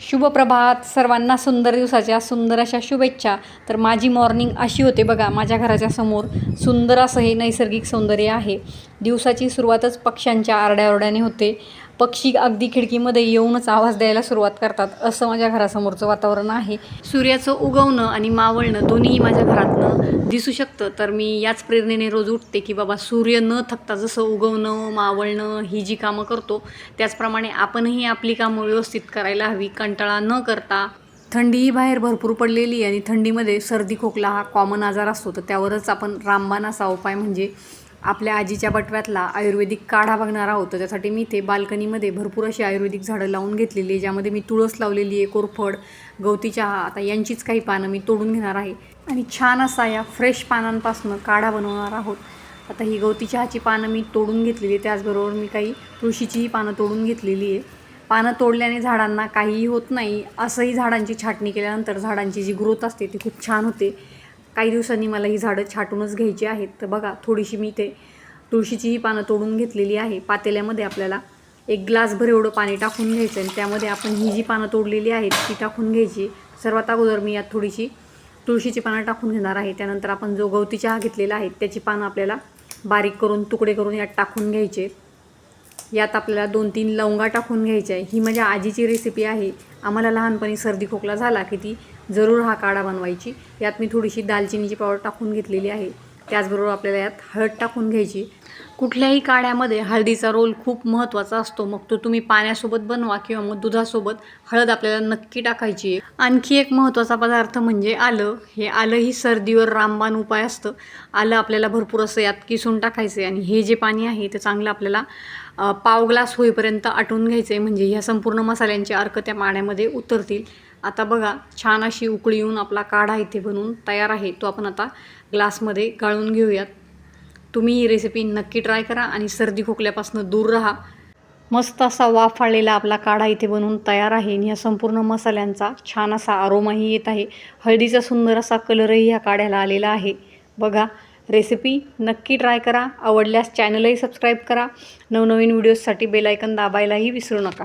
शुभप्रभात. सर्वांना सुंदर दिवसाच्या सुंदर अशा शुभेच्छा. तर माझी मॉर्निंग अशी होते बघा माझ्या घराच्या समोर सुंदर असं हे नैसर्गिक सौंदर्य आहे. दिवसाची सुरुवातच पक्ष्यांच्या आरड्याओरड्याने होते. पक्षी अगदी खिडकीमध्ये येऊनच आवाज द्यायला सुरुवात करतात असं माझ्या घरासमोरचं वातावरण आहे. सूर्याचं उगवणं आणि मावळणं दोन्हीही माझ्या घरातनं दिसू शकतं तर मी याच प्रेरणेने रोज उठते की बाबा सूर्य न थकता जसं उगवणं मावळणं ही जी कामं करतो त्याचप्रमाणे आपणही आपली कामं व्यवस्थित करायला हवी कंटाळा न करता. थंडीही बाहेर भरपूर पडलेली आहे आणि थंडीमध्ये सर्दी खोकला हा कॉमन आजार असतो तर त्यावरच आपण रामबाण असा उपाय म्हणजे आपल्या आजीच्या बटव्यातला आयुर्वेदिक काढा बघणार आहोत. त्यासाठी मी इथे बाल्कनीमध्ये भरपूर अशी आयुर्वेदिक झाडं लावून घेतलेली आहे ज्यामध्ये मी तुळस लावलेली आहे कोरफड गवती चहा आता यांचीच काही पानं मी तोडून घेणार आहे. आणि छान असा या फ्रेश पानांपासून काढा बनवणार आहोत. आता ही गवती चहाची पानं मी तोडून घेतलेली आहे. त्याचबरोबर मी काही तुळशीचीही पानं तोडून घेतलेली आहे. पानं तोडल्याने झाडांना काहीही होत नाही. असंही झाडांची छाटणी केल्यानंतर झाडांची जी ग्रोथ असते ती खूप छान होते. काही दिवसांनी मला ही झाडं छाटूनच घ्यायची आहेत. तर बघा थोडीशी मी ते तुळशीचीही पानं तोडून घेतलेली आहे. पातेल्यामध्ये आपल्याला एक ग्लासभर एवढं पाणी टाकून घ्यायचं आणि त्यामध्ये आपण ही जी पानं तोडलेली आहेत ती टाकून घ्यायची. सर्वात अगोदर मी यात थोडीशी तुळशीची पानं टाकून घेणार आहे. त्यानंतर आपण जो गवती चहा घेतलेला आहे त्याची पानं आपल्याला बारीक करून तुकडे करून यात टाकून घ्यायचे. यात आपल्याला दोन तीन लवंगा टाकून घ्यायच्या. आहे ही माझ्या आजीची रेसिपी आहे. आम्हाला लहानपणी सर्दी खोकला झाला की ती जरूर हा काढा बनवायची. यात मी थोडीशी दालचिनीची पावडर टाकून घेतलेली आहे. त्याचबरोबर आपल्याला यात हळद टाकून घ्यायची. कुठल्याही काढ्यामध्ये हळदीचा रोल खूप महत्त्वाचा असतो. मग तो तुम्ही पाण्यासोबत बनवा किंवा मग दुधासोबत हळद आपल्याला नक्की टाकायची आहे. आणखी एक महत्त्वाचा पदार्थ म्हणजे आलं. हे आलं ही सर्दीवर रामबाण उपाय असतं. आलं आपल्याला भरपूर असं यात किसून टाकायचं आहे आणि हे जे पाणी आहे ते चांगलं आपल्याला पाव ग्लास होईपर्यंत आटून घ्यायचं आहे म्हणजे ह्या संपूर्ण मसाल्यांचे अर्क त्या पाण्यामध्ये उतरतील. आता बघा छान अशी उकळी येऊन आपला काढा इथे बनवून तयार आहे. तो आपण आता ग्लासमध्ये गाळून घेऊयात. तुम्ही ही रेसिपी नक्की ट्राय करा आणि सर्दी खोकल्यापासून दूर राहा. मस्त असा वाफाळलेला आपला काढा इथे बनवून तयार आहे आणि ह्या संपूर्ण मसाल्यांचा छान असा आरोमाही येत आहे. हळदीचा सुंदर असा कलरही ह्या काढ्याला आलेला आहे. बघा रेसिपी नक्की ट्राय करा. आवडल्यास चॅनलही सबस्क्राईब करा. नवनवीन व्हिडिओजसाठी बेलायकन दाबायलाही विसरू नका.